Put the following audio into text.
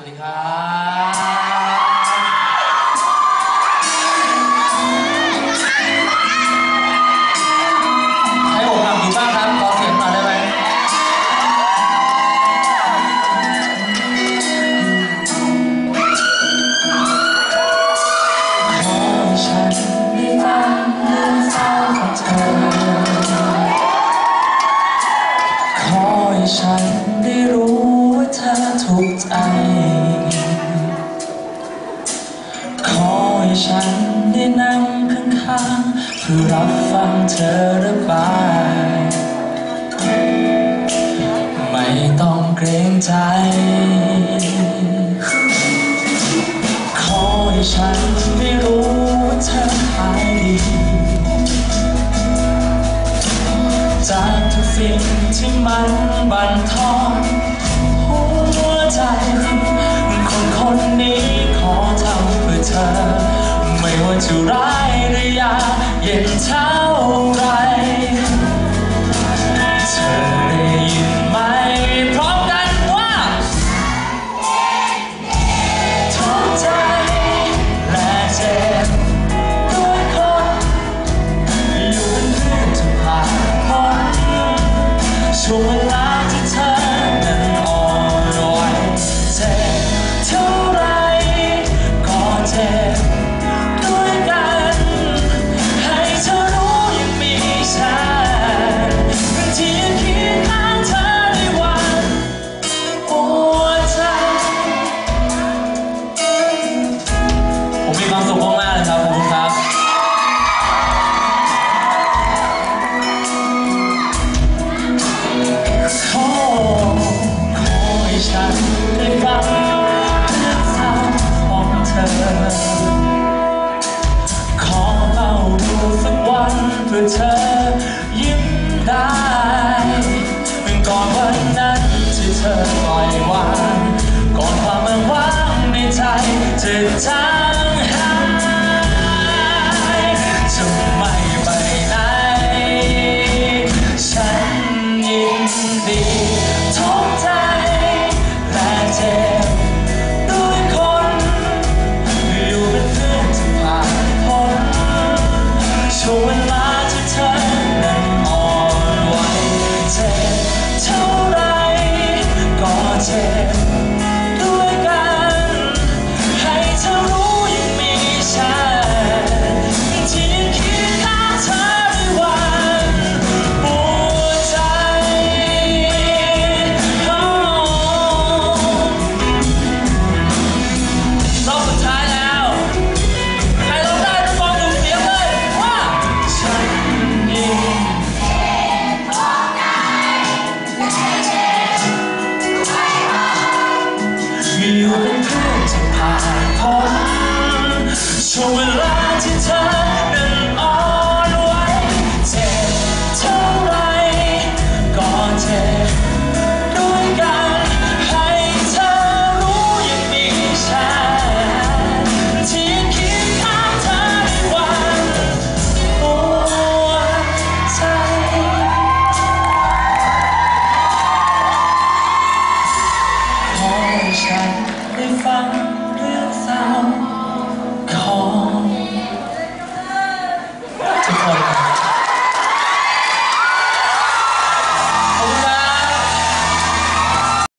สวัสดีครับ เพื่อรับฟังเธอระบาย ไม่ต้องเกรงใจ ขอให้ฉันได้รู้ว่าเธอหายดี จากทุกสิ่งที่มันบั่นทอนหัวใจคนคนนี้ขอทำเพื่อเธอ ไม่ว่าจะร้ายากเจะจางหายจะไม่ไปไหน ฉันยินดีทุกใจและเจ็บด้วยคน อยู่เป็นเพื่อนที่ผ่านพ้นช่วงเวลาที่เธอนั้นอ่อนไหวเจ็บเท่าไรก็เจ็บ อนที่ผ่านพ้นช่วงเวลาที่เธอนั้นอ่อนไหวเจ็บเท่าไรก็เจ็บด้วยกันให้เธอรู้ยังมีฉันที่คียงข้างเธอในวันปวดใจขอให้ฉันได้ฟัง